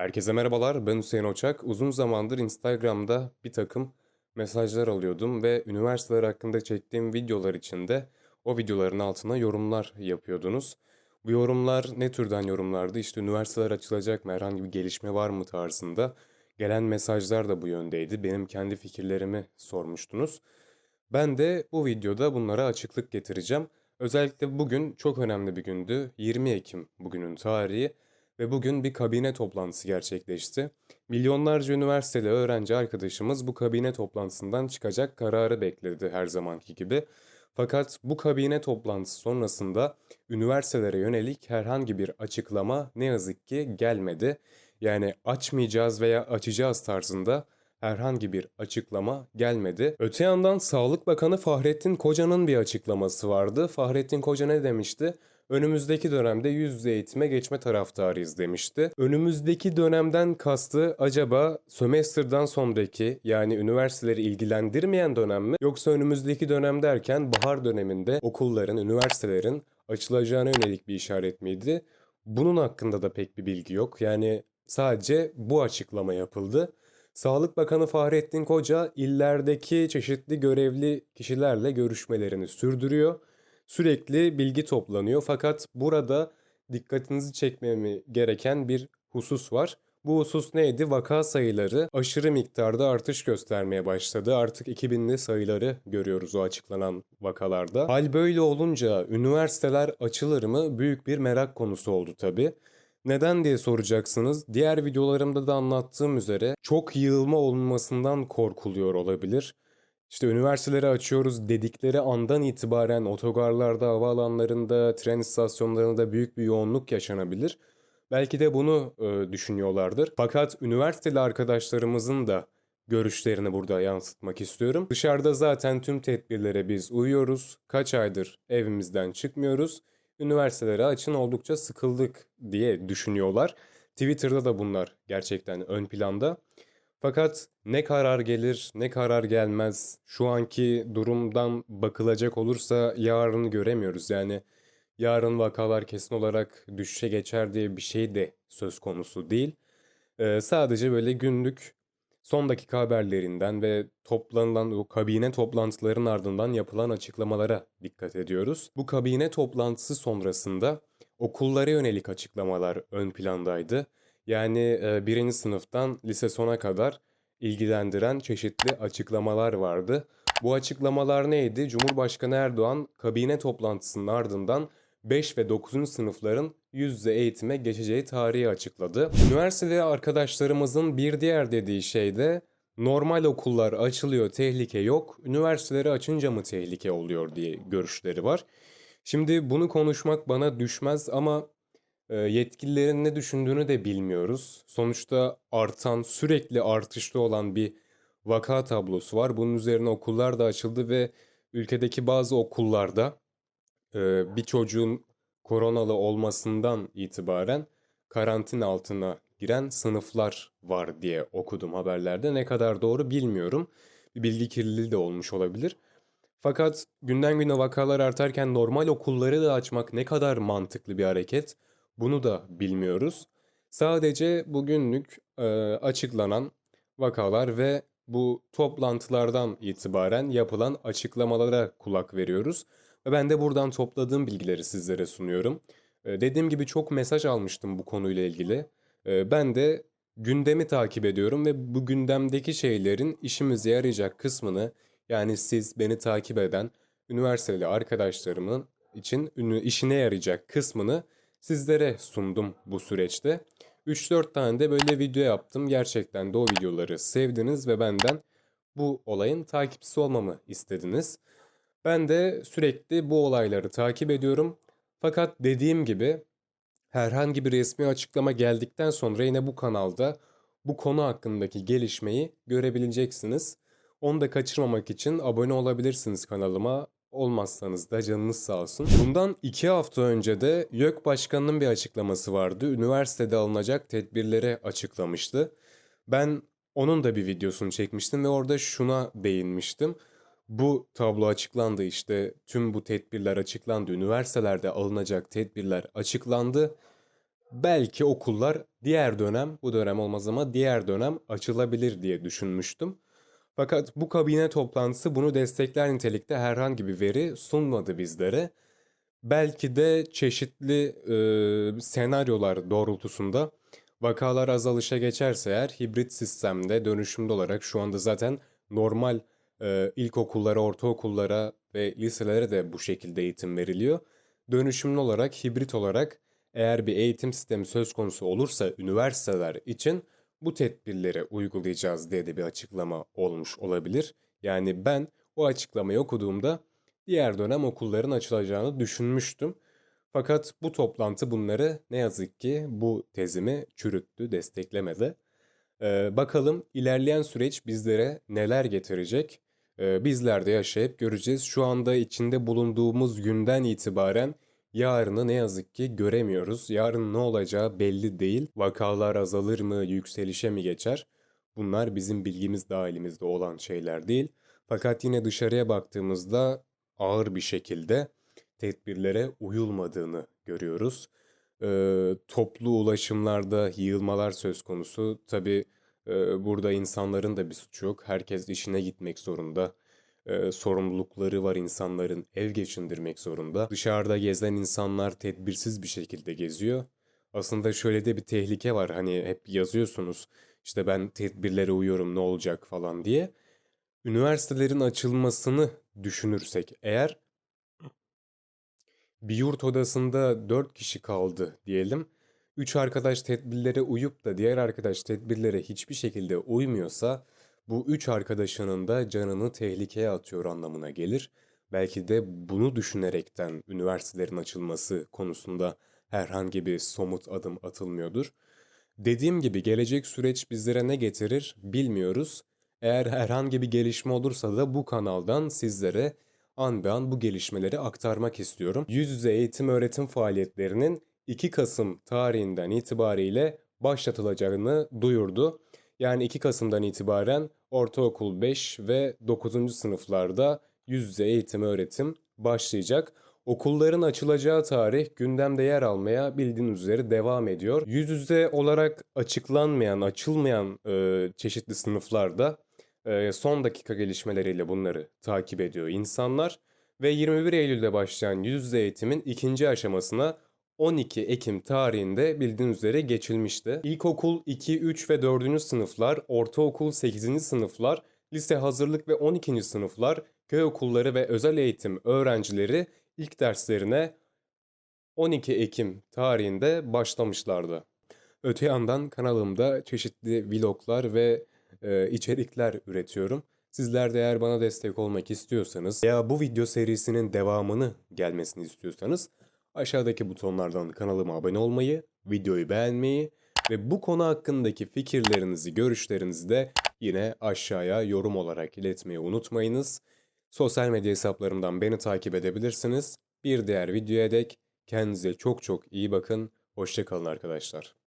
Herkese merhabalar, ben Hüseyin Oçak. Uzun zamandır Instagram'da bir takım mesajlar alıyordum ve üniversiteler hakkında çektiğim videolar içinde o videoların altına yorumlar yapıyordunuz. Bu yorumlar ne türden yorumlardı? İşte üniversiteler açılacak mı, herhangi bir gelişme var mı tarzında. Gelen mesajlar da bu yöndeydi. Benim kendi fikirlerimi sormuştunuz. Ben de bu videoda bunlara açıklık getireceğim. Özellikle bugün çok önemli bir gündü. 20 Ekim bugünün tarihi ve bugün bir kabine toplantısı gerçekleşti. Milyonlarca üniversiteli öğrenci arkadaşımız bu kabine toplantısından çıkacak kararı bekledi her zamanki gibi. Fakat bu kabine toplantısı sonrasında üniversitelere yönelik herhangi bir açıklama ne yazık ki gelmedi. Yani açmayacağız veya açacağız tarzında herhangi bir açıklama gelmedi. Öte yandan Sağlık Bakanı Fahrettin Koca'nın bir açıklaması vardı. Fahrettin Koca ne demişti? Önümüzdeki dönemde yüz yüze eğitime geçme taraftarıyız demişti. Önümüzdeki dönemden kastı acaba sömestrden sonraki yani üniversiteleri ilgilendirmeyen dönem mi? Yoksa önümüzdeki dönem derken bahar döneminde okulların, üniversitelerin açılacağına yönelik bir işaret miydi? Bunun hakkında da pek bir bilgi yok. Yani sadece bu açıklama yapıldı. Sağlık Bakanı Fahrettin Koca illerdeki çeşitli görevli kişilerle görüşmelerini sürdürüyor. Sürekli bilgi toplanıyor fakat burada dikkatinizi çekmemi gereken bir husus var. Bu husus neydi? Vaka sayıları aşırı miktarda artış göstermeye başladı. Artık 2000'li sayıları görüyoruz o açıklanan vakalarda. Hal böyle olunca üniversiteler açılır mı? Büyük bir merak konusu oldu tabii. Neden diye soracaksınız. Diğer videolarımda da anlattığım üzere çok yığılma olmasından korkuluyor olabilir. İşte üniversiteleri açıyoruz dedikleri andan itibaren otogarlarda, havaalanlarında, tren istasyonlarında büyük bir yoğunluk yaşanabilir. Belki de bunu e, düşünüyorlardır. Fakat üniversiteli arkadaşlarımızın da görüşlerini burada yansıtmak istiyorum. Dışarıda zaten tüm tedbirlere biz uyuyoruz. Kaç aydır evimizden çıkmıyoruz. Üniversitelere açın oldukça sıkıldık diye düşünüyorlar. Twitter'da da bunlar gerçekten ön planda. Fakat ne karar gelir, ne karar gelmez, şu anki durumdan bakılacak olursa yarını göremiyoruz. Yani yarın vakalar kesin olarak düşüşe geçer diye bir şey de söz konusu değil. Ee, sadece böyle günlük son dakika haberlerinden ve toplanılan o kabine toplantıların ardından yapılan açıklamalara dikkat ediyoruz. Bu kabine toplantısı sonrasında okullara yönelik açıklamalar ön plandaydı. Yani birinci sınıftan lise sona kadar ilgilendiren çeşitli açıklamalar vardı. Bu açıklamalar neydi? Cumhurbaşkanı Erdoğan kabine toplantısının ardından 5 ve 9. sınıfların yüz yüze eğitime geçeceği tarihi açıkladı. Üniversitede arkadaşlarımızın bir diğer dediği şey de normal okullar açılıyor tehlike yok, üniversiteleri açınca mı tehlike oluyor diye görüşleri var. Şimdi bunu konuşmak bana düşmez ama yetkililerin ne düşündüğünü de bilmiyoruz. Sonuçta artan, sürekli artışta olan bir vaka tablosu var. Bunun üzerine okullar da açıldı ve ülkedeki bazı okullarda e, bir çocuğun koronalı olmasından itibaren karantin altına giren sınıflar var diye okudum haberlerde. Ne kadar doğru bilmiyorum. Bir bilgi kirliliği de olmuş olabilir. Fakat günden güne vakalar artarken normal okulları da açmak ne kadar mantıklı bir hareket bunu da bilmiyoruz. Sadece bugünlük e, açıklanan vakalar ve bu toplantılardan itibaren yapılan açıklamalara kulak veriyoruz. Ve ben de buradan topladığım bilgileri sizlere sunuyorum. E, dediğim gibi çok mesaj almıştım bu konuyla ilgili. E, ben de gündemi takip ediyorum ve bu gündemdeki şeylerin işimize yarayacak kısmını yani siz beni takip eden üniversiteli arkadaşlarımın için işine yarayacak kısmını sizlere sundum bu süreçte. 3-4 tane de böyle video yaptım. Gerçekten de o videoları sevdiniz ve benden bu olayın takipçisi olmamı istediniz. Ben de sürekli bu olayları takip ediyorum. Fakat dediğim gibi herhangi bir resmi açıklama geldikten sonra yine bu kanalda bu konu hakkındaki gelişmeyi görebileceksiniz. Onu da kaçırmamak için abone olabilirsiniz kanalıma. Olmazsanız da canınız sağ olsun. Bundan iki hafta önce de YÖK Başkanı'nın bir açıklaması vardı. Üniversitede alınacak tedbirleri açıklamıştı. Ben onun da bir videosunu çekmiştim ve orada şuna değinmiştim. Bu tablo açıklandı işte tüm bu tedbirler açıklandı. Üniversitelerde alınacak tedbirler açıklandı. belki okullar diğer dönem, bu dönem olmaz ama diğer dönem açılabilir diye düşünmüştüm. Fakat bu kabine toplantısı bunu destekler nitelikte herhangi bir veri sunmadı bizlere. Belki de çeşitli e, senaryolar doğrultusunda vakalar azalışa geçerse eğer hibrit sistemde dönüşümlü olarak şu anda zaten normal e, ilkokullara, ortaokullara ve liselere de bu şekilde eğitim veriliyor. Dönüşümlü olarak, hibrit olarak eğer bir eğitim sistemi söz konusu olursa üniversiteler için bu tedbirleri uygulayacağız diye de bir açıklama olmuş olabilir. Yani ben o açıklamayı okuduğumda diğer dönem okulların açılacağını düşünmüştüm. Fakat bu toplantı bunları ne yazık ki bu tezimi çürüttü, desteklemedi. Ee, bakalım ilerleyen süreç bizlere neler getirecek? Ee, bizler de yaşayıp göreceğiz. Şu anda içinde bulunduğumuz günden itibaren yarını ne yazık ki göremiyoruz. Yarın ne olacağı belli değil. Vakalar azalır mı, yükselişe mi geçer? Bunlar bizim bilgimiz dahilimizde olan şeyler değil. Fakat yine dışarıya baktığımızda ağır bir şekilde tedbirlere uyulmadığını görüyoruz. Ee, toplu ulaşımlarda yığılmalar söz konusu. Tabii e, burada insanların da bir suçu yok. Herkes işine gitmek zorunda. Ee, sorumlulukları var insanların. Ev geçindirmek zorunda. Dışarıda gezen insanlar tedbirsiz bir şekilde geziyor. Aslında şöyle de bir tehlike var. Hani hep yazıyorsunuz işte ben tedbirlere uyuyorum ne olacak falan diye. Üniversitelerin açılmasını düşünürsek eğer bir yurt odasında 4 kişi kaldı diyelim. 3 arkadaş tedbirlere uyup da diğer arkadaş tedbirlere hiçbir şekilde uymuyorsa bu 3 arkadaşının da canını tehlikeye atıyor anlamına gelir. Belki de bunu düşünerekten üniversitelerin açılması konusunda herhangi bir somut adım atılmıyordur. Dediğim gibi gelecek süreç bizlere ne getirir bilmiyoruz. Eğer herhangi bir gelişme olursa da bu kanaldan sizlere an be an bu gelişmeleri aktarmak istiyorum. Yüz yüze eğitim öğretim faaliyetlerinin 2 Kasım tarihinden itibariyle başlatılacağını duyurdu. Yani 2 Kasım'dan itibaren ortaokul 5 ve 9. sınıflarda yüz yüze eğitim öğretim başlayacak. Okulların açılacağı tarih gündemde yer almaya bildiğiniz üzere devam ediyor. Yüz yüze olarak açıklanmayan, açılmayan e, çeşitli sınıflarda e, son dakika gelişmeleriyle bunları takip ediyor insanlar. Ve 21 Eylül'de başlayan yüz yüze eğitimin ikinci aşamasına 12 Ekim tarihinde bildiğiniz üzere geçilmişti. İlkokul 2, 3 ve 4. sınıflar, ortaokul 8. sınıflar, lise hazırlık ve 12. sınıflar, köy okulları ve özel eğitim öğrencileri ilk derslerine 12 Ekim tarihinde başlamışlardı. Öte yandan kanalımda çeşitli vloglar ve e, içerikler üretiyorum. Sizler de eğer bana destek olmak istiyorsanız veya bu video serisinin devamını gelmesini istiyorsanız aşağıdaki butonlardan kanalıma abone olmayı, videoyu beğenmeyi ve bu konu hakkındaki fikirlerinizi, görüşlerinizi de yine aşağıya yorum olarak iletmeyi unutmayınız. Sosyal medya hesaplarımdan beni takip edebilirsiniz. Bir diğer videoya dek kendinize çok çok iyi bakın. Hoşçakalın arkadaşlar.